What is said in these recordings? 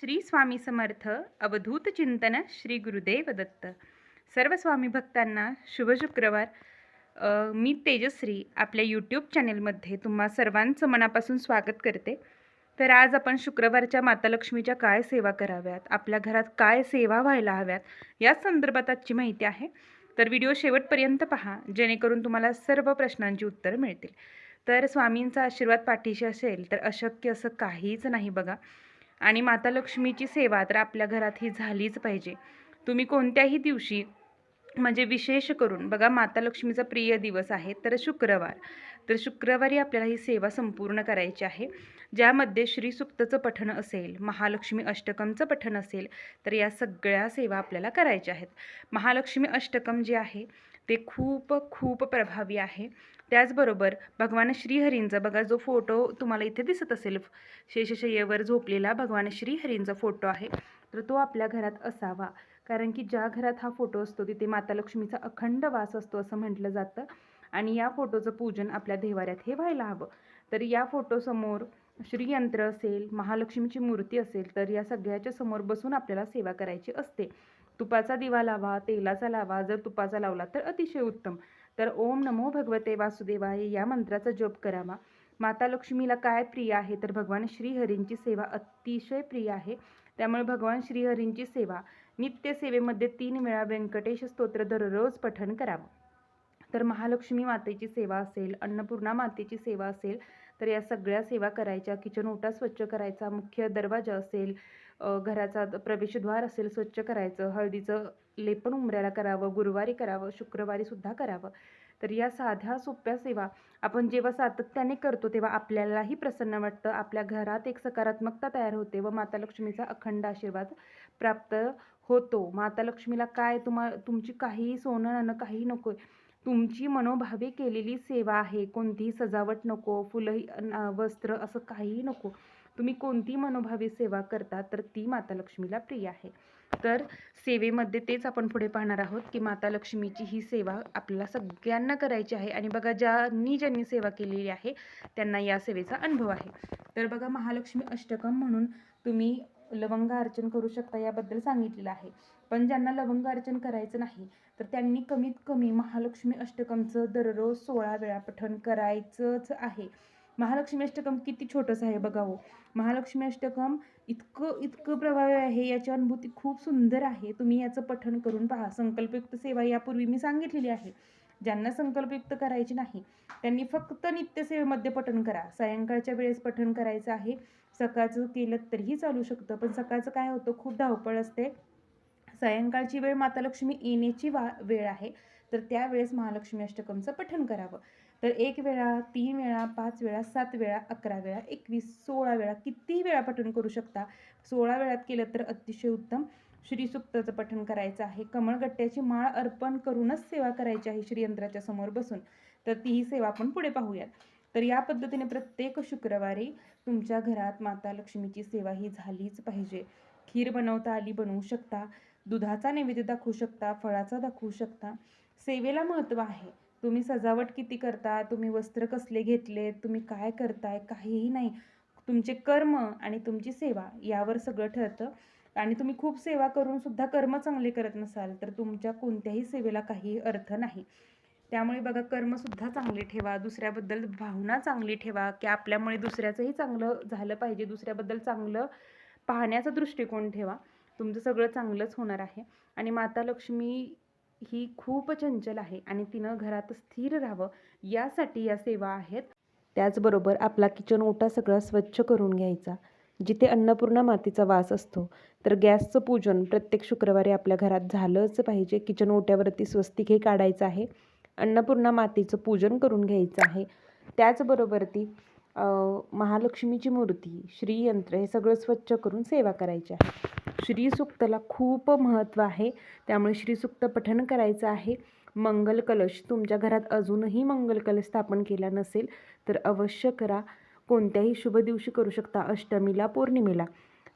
श्री स्वामी समर्थ अवधूत चिंतन श्री गुरुदेव दत्त. सर्व स्वामी भक्तांना शुभ शुक्रवार. मी तेजश्री आपल्या यूट्यूब चॅनेलमध्ये तुम्हा सर्वांचं मनापासून स्वागत करते. तर आज आपण शुक्रवारच्या माता लक्ष्मीच्या काय सेवा कराव्यात आपल्या घरात काय सेवा व्हायला हव्यात या संदर्भात आजची माहिती आहे. तर व्हिडिओ शेवटपर्यंत पहा जेणेकरून तुम्हाला सर्व प्रश्नांची उत्तरं मिळतील. तर स्वामींचा आशीर्वाद पाठीशी असेल तर अशक्य असं काहीच नाही बघा. आणि माता लक्ष्मीची सेवा तर आपल्या घरात ही झालीच पाहिजे. तुम्ही कोणत्याही दिवशी म्हणजे विशेष करून बघा माता लक्ष्मीचा प्रिय दिवस आहे तर शुक्रवार. तर शुक्रवारी आपल्याला ही सेवा संपूर्ण करायची आहे. ज्यामध्ये श्री सुक्तचं पठण असेल महालक्ष्मी अष्टकमचं पठण असेल तर या सगळ्या सेवा आपल्याला करायच्या आहेत. महालक्ष्मी अष्टकम जे आहे ते खूप खूप प्रभावी आहे. त्याचबरोबर भगवान श्रीहरींचा बघा जो फोटो तुम्हाला इथे दिसत असेल शेषशय्येवर झोपलेला भगवान श्रीहरींचा फोटो आहे तर तो आपल्या घरात असावा. कारण की ज्या घरात हा फोटो असतो तिथे माता लक्ष्मीचा अखंड वास असतो असं म्हटलं जातं. आणि या फोटोचं पूजन आपल्या देवाऱ्यात हे व्हायला हवं. तर या फोटोसमोर श्रीयंत्र असेल महालक्ष्मीची मूर्ती असेल तर या सगळ्याच्या समोर बसून आपल्याला सेवा करायची असते. तुपाचा दिवा लावा तेलाचा लावा जर तुपाचा लावला तर अतिशय उत्तम. तर ओम नमो भगवते वासुदेवाय या मंत्राचा जप करावा. माता लक्ष्मीला काय प्रिय आहे? तर भगवान श्रीहरींची सेवा अतिशय प्रिय आहे. त्यामुळे भगवान श्रीहरींची सेवा नित्य सेवेमध्ये तीन वेळा व्यंकटेश स्तोत्र दररोज पठण करावं. तर महालक्ष्मी मातेची सेवा असेल अन्नपूर्णा मातेची सेवा असेल तर या सगळ्या सेवा करायच्या. किचन ओटा स्वच्छ करायचा मुख्य दरवाजा असेल घराचा द- प्रवेशद्वार असेल स्वच्छ करायचं. हळदीचं लेपण उमऱ्याला करावं गुरुवारी करावं शुक्रवारी सुद्धा करावं. तर या साध्या सोप्या सेवा आपण जेव्हा सातत्याने करतो तेव्हा आपल्यालाही प्रसन्न वाटतं. आपल्या घरात एक सकारात्मकता तयार होते व माता लक्ष्मीचा अखंड आशीर्वाद प्राप्त होतो. माता लक्ष्मीला काय तुम्हा तुमची काहीही सोनं नाणं काही नको तुमची मनोभावे केलेली सेवा आहे. कोणतीही सजावट नको फुलंही वस्त्र असं काहीही नको. तुम्ही कोणती मनोभावी सेवा करता तर ती माता लक्ष्मीला प्रिय आहे. तर सेवेमध्ये तेच आपण पुढे पाहणार आहोत की माता लक्ष्मीची ही सेवा आपल्याला सगळ्यांना करायची आहे आणि बघा ज्यांनी ज्यांनी सेवा केलेली आहे त्यांना या सेवेचा अनुभव आहे. तर बघा महालक्ष्मी अष्टकम म्हणून तुम्ही लवंग अर्चन करू शकता याबद्दल सांगितलेलं आहे. पण ज्यांना लवंग अर्चन करायचं नाही तर त्यांनी कमीत कमी महालक्ष्मी अष्टकमचं दररोज सोळा वेळा पठण करायचंच आहे. महालक्ष्मी अष्टकम किती छोटंसं आहे बघा हो महालक्ष्मी अष्टकम इतकं इतकं प्रभावी आहे याची अनुभूती खूप सुंदर आहे. तुम्ही याचं पठण करून पहा. संकल्पयुक्त सेवा यापूर्वी मी सांगितलेली आहे. ज्यांना संकल्पयुक्त करायची नाही त्यांनी फक्त नित्यसेवेमध्ये पठण करा. सायंकाळच्या वेळेस पठण करायचं आहे. सकाळचं केलं तरीही चालू शकतं पण सकाळचं काय होतं? खूप धावपळ असते. सायंकाळची वेळ माता लक्ष्मी येण्याची वा वेळ आहे. तर त्यावेळेस महालक्ष्मी अष्टकमचं पठण करावं. तर एक वेळा तीन वेळा पाच वेळा सात वेळा अकरा वेळा एकवीस सोळा वेळा कितीही वेळा पठण करू शकता. सोळा वेळात केलं तर अतिशय उत्तम. श्रीसुक्ताचं पठण करायचं आहे. कमळगट्ट्याची माळ अर्पण करूनच सेवा करायची आहे श्रीयंत्राच्या समोर बसून. तर तीही सेवा आपण पुढे पाहूयात. तर या पद्धतीने प्रत्येक शुक्रवारी तुमच्या घरात माता लक्ष्मीची सेवा ही झालीच पाहिजे. खीर बनवता आली बनवू शकता. दुधाचा नैवेद्य दाखवू शकता. फळाचा दाखवू शकता. सेवेला महत्त्व आहे. तुम्ही सजावट किती करता? तुम्ही वस्त्र कसले घेतले तुम्ही काय करताय? काहीही नाही. तुमचे कर्म आणि तुमची सेवा यावर सगळं ठरतं. आणि तुम्ही खूप सेवा करून सुद्धा कर्म चांगले करत नसाल तर तुमच्या कोणत्याही सेवेला काही अर्थ नाही. त्यामुळे बघा कर्मसुद्धा चांगले ठेवा. दुसऱ्याबद्दल भावना चांगली ठेवा. की आपल्यामुळे दुसऱ्याचंही चांगलं झालं पाहिजे. दुसऱ्याबद्दल चांगलं पाहण्याचा दृष्टिकोन ठेवा. तुमचं सगळं चांगलंच होणार आहे. आणि माता लक्ष्मी ही खूप चंचल आहे आणि तिनं घरात स्थिर राहावं यासाठी या सेवा आहेत. त्याचबरोबर आपला किचन ओटा सगळा स्वच्छ करून घ्यायचा. जिथे अन्नपूर्णा मातीचा वास असतो तर गॅसचं पूजन प्रत्येक शुक्रवारी आपल्या घरात झालंच पाहिजे. किचन ओट्यावरती स्वस्तिक हे काढायचं आहे. अन्नपूर्णा मातीचं पूजन करून घ्यायचं आहे. त्याचबरोबर ती महालक्ष्मीची मूर्ती श्रीयंत्र हे सगळं स्वच्छ करून सेवा करायची आहे. श्रीसुक्तला खूप महत्त्व आहे. त्यामुळे श्रीसुक्त पठण करायचं आहे. मंगल कलश तुमच्या घरात अजूनही मंगल कलश स्थापन केला नसेल तर अवश्य करा. कोणत्याही शुभ दिवशी करू शकता अष्टमीला पौर्णिमेला.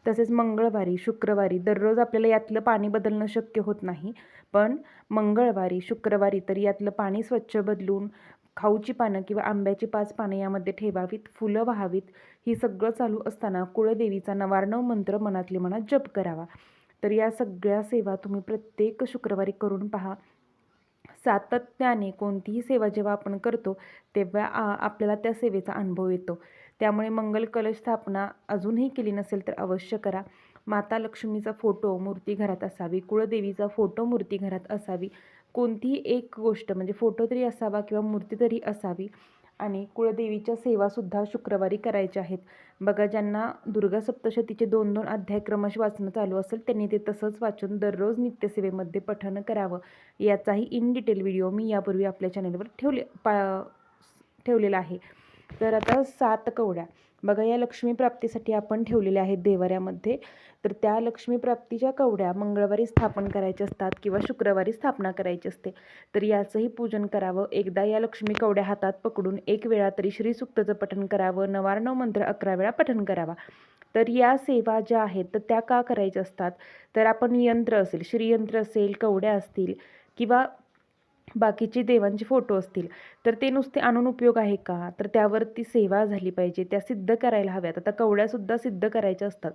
तसेच मंगळवारी शुक्रवारी दररोज आपल्याला यातलं पाणी बदलणं शक्य होत नाही. पण मंगळवारी शुक्रवारी तर यातलं पाणी स्वच्छ बदलून खाऊची पानं किंवा आंब्याची पाच पानं यामध्ये ठेवावीत फुलं व्हावीत ही सगळं चालू असताना कुळदेवीचा नवार्णव मंत्र मनातली मनात जप करावा. तर या सगळ्या सेवा तुम्ही प्रत्येक शुक्रवारी करून पहा. सातत्याने कोणतीही सेवा जेव्हा आपण करतो तेव्हा आ आपल्याला त्या सेवेचा अनुभव येतो. त्यामुळे मंगल कलश स्थापना अजूनही केली नसेल तर अवश्य करा. माता लक्ष्मीचा फोटो मूर्ती घरात असावी कुळदेवीचा फोटो मूर्ती घरात असावी कोणतीही एक गोष्ट म्हणजे फोटो तरी असावा किंवा मूर्ती तरी असावी आणि कुळदेवीच्या सेवासुद्धा शुक्रवारी करायच्या आहेत. बघा ज्यांना दुर्गा सप्तशतीचे दोन दोन अध्याय क्रमश वाचणं चालू असेल त्यांनी ते तसंच वाचून दररोज नित्यसेवेमध्ये पठण करावं. याचाही इन डिटेल व्हिडिओ मी यापूर्वी आपल्या चॅनलवर ठेवले पा ठेवलेला आहे. तर आता सात कवड्या. बघा या लक्ष्मी प्राप्तीसाठी आपण ठेवलेल्या आहेत देवाऱ्यामध्ये. तर त्या लक्ष्मीप्राप्तीच्या कवड्या मंगळवारी स्थापन करायच्या असतात किंवा शुक्रवारी स्थापना करायची असते. तर याचंही पूजन करावं. एकदा या लक्ष्मी कवड्या हातात पकडून एक वेळा तरी श्रीसुक्तचं पठण करावं. नवार्णव मंत्र अकरा वेळा पठण करावा. तर या सेवा ज्या आहेत तर त्या का करायच्या असतात? तर आपण यंत्र असेल श्रीयंत्र असेल कवड्या असतील किंवा बाकीचे देवांचे फोटो असतील तर ते नुसते आणून उपयोग आहे का? तर त्यावरती सेवा झाली पाहिजे त्या सिद्ध करायला हव्यात. आता कवड्यासुद्धा सिद्ध करायच्या असतात.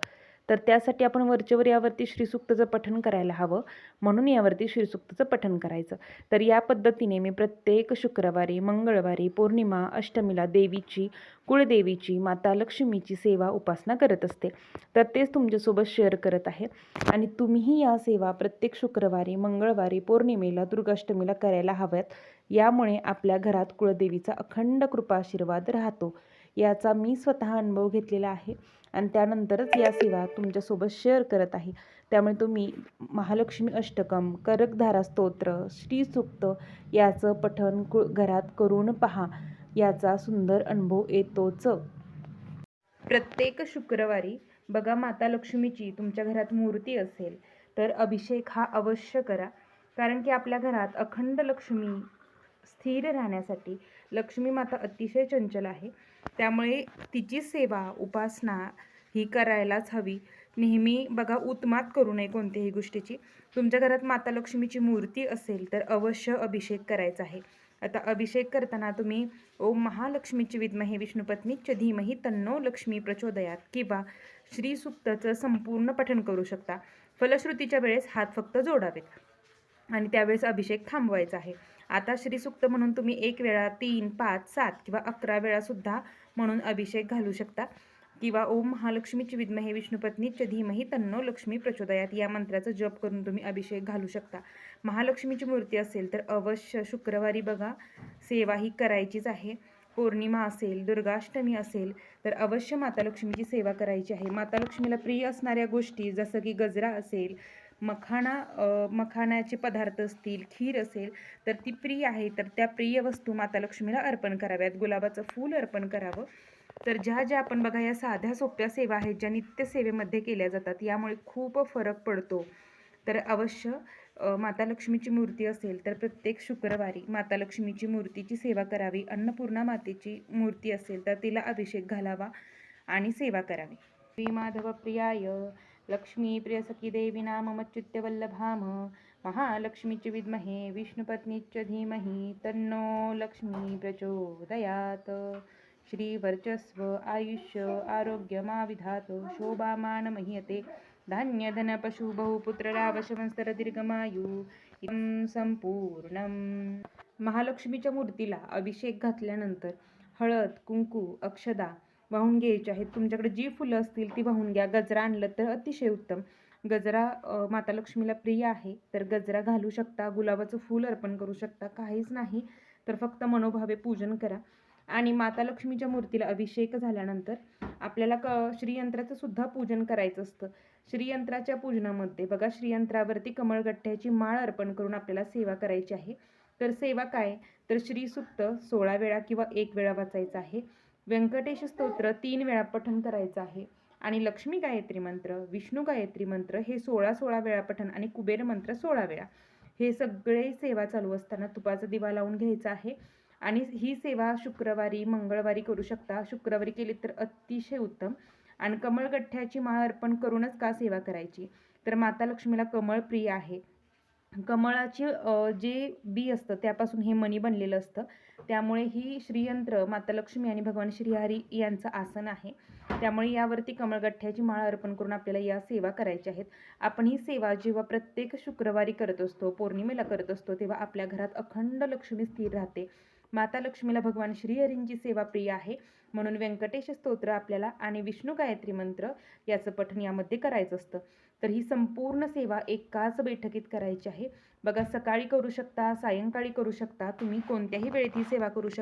तर त्यासाठी आपण वरचेवर यावरती श्रीसुक्तचं पठण करायला हवं. म्हणून यावरती श्रीसुक्तचं पठण करायचं. तर या पद्धतीने मी प्रत्येक शुक्रवारी मंगळवारी पौर्णिमा अष्टमीला देवीची कुळदेवीची माता लक्ष्मीची सेवा उपासना करत असते. तर तेच तुमच्यासोबत शेअर करत आहे. आणि तुम्हीही या सेवा प्रत्येक शुक्रवारी मंगळवारी पौर्णिमेला दुर्गाष्टमीला करायला हव्यात. यामुळे आपल्या घरात कुळदेवीचा अखंड कृपाशीर्वाद राहतो. याचा मी स्वतः अनुभव घेतलेला आहे. आणि त्यानंतरच या सेवा तुमच्यासोबत शेअर करत आहे. त्यामुळे तुम्ही महालक्ष्मी अष्टकम करकधारा स्तोत्र श्रीसूक्त याचं पठण कु घरात करून पहा. याचा सुंदर अनुभव येतोच. प्रत्येक शुक्रवारी बघा माता लक्ष्मीची तुमच्या घरात मूर्ती असेल तर अभिषेक हा अवश्य करा. कारण की आपल्या घरात अखंड लक्ष्मी स्थिर राहण्यासाठी लक्ष्मी माता अतिशय चंचल आहे. त्यामुळे तिची सेवा उपासना ही करायलाच हवी. नेहमी बघा उत्मात करू नये कोणत्याही गोष्टीची. तुमच्या घरात माता लक्ष्मीची मूर्ती असेल तर अवश्य अभिषेक करायचा आहे. आता अभिषेक करताना तुम्ही ओम महालक्ष्मीची विद्महे विष्णुपत्नीच धीमही तन्नो लक्ष्मी प्रचोदयात किंवा श्रीसुक्तचं संपूर्ण पठण करू शकता. फलश्रुतीच्या वेळेस हात फक्त जोडावेत. आणि त्यावेळेस अभिषेक थांबवायचा आहे. आता श्रीसुक्त म्हणून तुम्ही एक वेळा तीन पाच सात किंवा अकरा वेळासुद्धा म्हणून अभिषेक घालू शकता. किंवा ओम महालक्ष्मीची विद्महे विष्णुपत्नीच धीमही तन्नो लक्ष्मी प्रचोदयात या मंत्राचा जप करून तुम्ही अभिषेक घालू शकता. महालक्ष्मीची मूर्ती असेल तर अवश्य शुक्रवारी बघा. सेवा ही करायचीच आहे. पौर्णिमा असेल दुर्गाष्टमी असेल तर अवश्य माता लक्ष्मीची सेवा करायची आहे. माता लक्ष्मीला प्रिय असणाऱ्या गोष्टी जसं की गजरा असेल मखाणा मखाण्याचे पदार्थ असतील खीर असेल तर ती प्रिय आहे तर त्या प्रिय वस्तू माता लक्ष्मीला अर्पण कराव्यात. गुलाबाचं फूल अर्पण करावं. तर ज्या ज्या आपण बघा या साध्या सोप्या सेवा आहेत ज्या नित्यसेवेमध्ये केल्या जातात यामुळे खूप फरक पडतो. तर अवश्य माता लक्ष्मीची मूर्ती असेल तर प्रत्येक शुक्रवारी माता लक्ष्मीची मूर्तीची सेवा करावी. अन्नपूर्णा मातेची मूर्ती असेल तर तिला अभिषेक घालावा आणि सेवा करावी. श्री माधव प्रियाय लक्ष्मी प्रियसखी देवी नामच्युत्यवल्लभाम महालक्ष्मीची विद्महे विष्णुपत्नीच धीमहि तन्नो लक्ष्मी प्रचोदयात। श्रीवर्चस्व आयुष्य आरोग्यमाविधात शोभामान मह्यते। धान्य धन पशु बहुपुत्र लाभशवंस्तर संपूर्णम। महालक्ष्मीच्या मूर्तीला अभिषेक घातल्यानंतर हळद कुंकू अक्षदा वाहून घ्यायची आहेत. तुमच्याकडे जी फुलं असतील ती वाहून घ्या. गजरा आणलं तर अतिशय उत्तम. गजरा माता लक्ष्मीला प्रिय आहे. तर गजरा घालू शकता गुलाबाचं फूल अर्पण करू शकता काहीच नाही. तर फक्त मनोभावे पूजन करा. आणि माता लक्ष्मीच्या मूर्तीला अभिषेक झाल्यानंतर आपल्याला क श्रीयंत्राचं सुद्धा पूजन करायचं असतं. श्रीयंत्राच्या पूजनामध्ये बघा श्रीयंत्रावरती कमळगठ्ठ्याची माळ अर्पण करून आपल्याला सेवा करायची आहे. तर सेवा काय? तर श्रीसुक्त सोळा वेळा किंवा एक वेळा वाचायचं आहे. व्यंकटेश स्तोत्र तीन वेळा पठण करायचं आहे. आणि लक्ष्मी गायत्री मंत्र विष्णू गायत्री मंत्र हे सोळा सोळा वेळा पठण आणि कुबेर मंत्र सोळा वेळा. हे सगळे सेवा चालू असताना तुपाचा दिवा लावून घ्यायचा आहे. आणि ही सेवा शुक्रवारी मंगळवारी करू शकता. शुक्रवारी केली तर अतिशय उत्तम. आणि कमळगठ्ठ्याची माळ अर्पण करूनच का सेवा करायची? तर माता लक्ष्मीला कमळ प्रिय आहे. कमळाचे जे बी असतं त्यापासून हे मणी बनलेलं असतं. त्यामुळे ही श्रीयंत्र माता लक्ष्मी आणि भगवान श्रीहरी यांचं आसन आहे. त्यामुळे यावरती कमळगठ्ठ्याची माळ अर्पण करून आपल्याला या सेवा करायच्या आहेत. आपण ही सेवा जेव्हा प्रत्येक शुक्रवारी करत असतो पौर्णिमेला करत असतो तेव्हा आपल्या घरात अखंड लक्ष्मी स्थिर राहते. माता लक्ष्मीला भगवान श्रीहरींची सेवा प्रिय आहे. म्हणून व्यंकटेश स्तोत्र आपल्याला आणि विष्णू गायत्री मंत्र याचं पठण यामध्ये करायचं असतं. तर ही संपूर्ण सेवा एकाच बैठकीत करायची आहे. बघा सकाळी करू शकता सायंकाळी करू शकता तुम्ही कोणत्याही वेळेत ही सेवा करू शकता.